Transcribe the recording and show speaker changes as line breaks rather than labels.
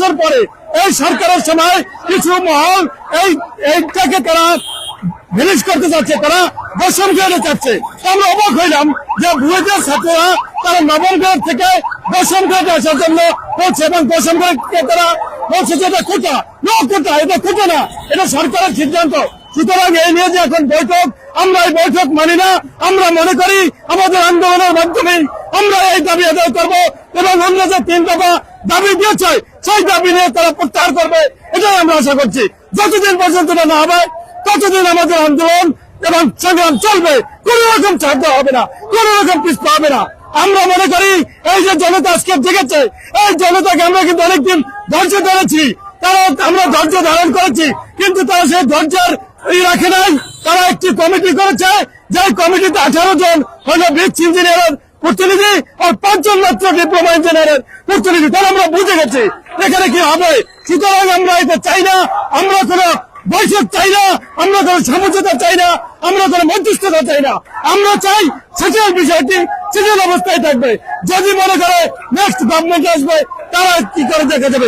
বছর পরে এই সরকারের সময় কিছু মহল এই, এইটাকে তারা ফিনিশ করতে চাচ্ছে তারা দশম গ্রেডে চাচ্ছে। আমরা অবাক হইলাম যে বুয়েটের ছাত্ররা তারা নবম গ্রেড থেকে দশম গ্রেডে আসার জন্য বলছে এবং দশম গ্রেডকে তারা বলছে যে এটা কোটা। নো, কোটা, এটা কোটা না, এটা সরকারের সিদ্ধান্ত। সুতরাং এই নিয়ে যে এখন বৈঠক, আমরা এই বৈঠক মানি না, আমরা মনে করি আমাদের আন্দোলনের মাধ্যমে আমরা এই দাবি আদায় করব এবং অন্য যে তিন দফা দাবি দিয়েছে, সেই দাবি নিয়ে তারা প্রত্যাহার করবে, এটাই আমরা আশা করছি। যতদিন পর্যন্ত না হবে ততদিন আমাদের আন্দোলন এবং সংগ্রাম চলবে। কোন রকম ছাড় হবে না, কোন রকম পিছপা হবে না। আমরা মনে করি, এই যে জনতা আজকে জেগেছে এই জনতাকে আমরা কিন্তু অনেকদিন ধৈর্য ধরেছি। তারা, আমরা ধৈর্য ধারণ করেছি, কিন্তু তারা সেই ধৈর্যের রাখে নাই। তারা একটি কমিটি করেছে যে কমিটিতে আঠারো জন হলো ব্রিজ ইঞ্জিনিয়ারের প্রতিনিধি আর পাঁচজন মাত্র ডিপ্লোমা ইঞ্জিনিয়ারের প্রতিনিধি তারা আমরা বুঝে গেছি। এখানে কি হবে? সুতরাং আমরা এটা চাই না, আমরা কোনো বৈঠক চাই না, আমরা কোনো সমঝোতা চাই না, আমরা কোনো মধ্যস্থতা চাই না। আমরা চাই সেটেল বিষয়টি সেটেল অবস্থায় থাকবে। যদি মনে করে নেক্সট গভর্নমেন্ট আসবে, তারা কি করে দেখা যাবে?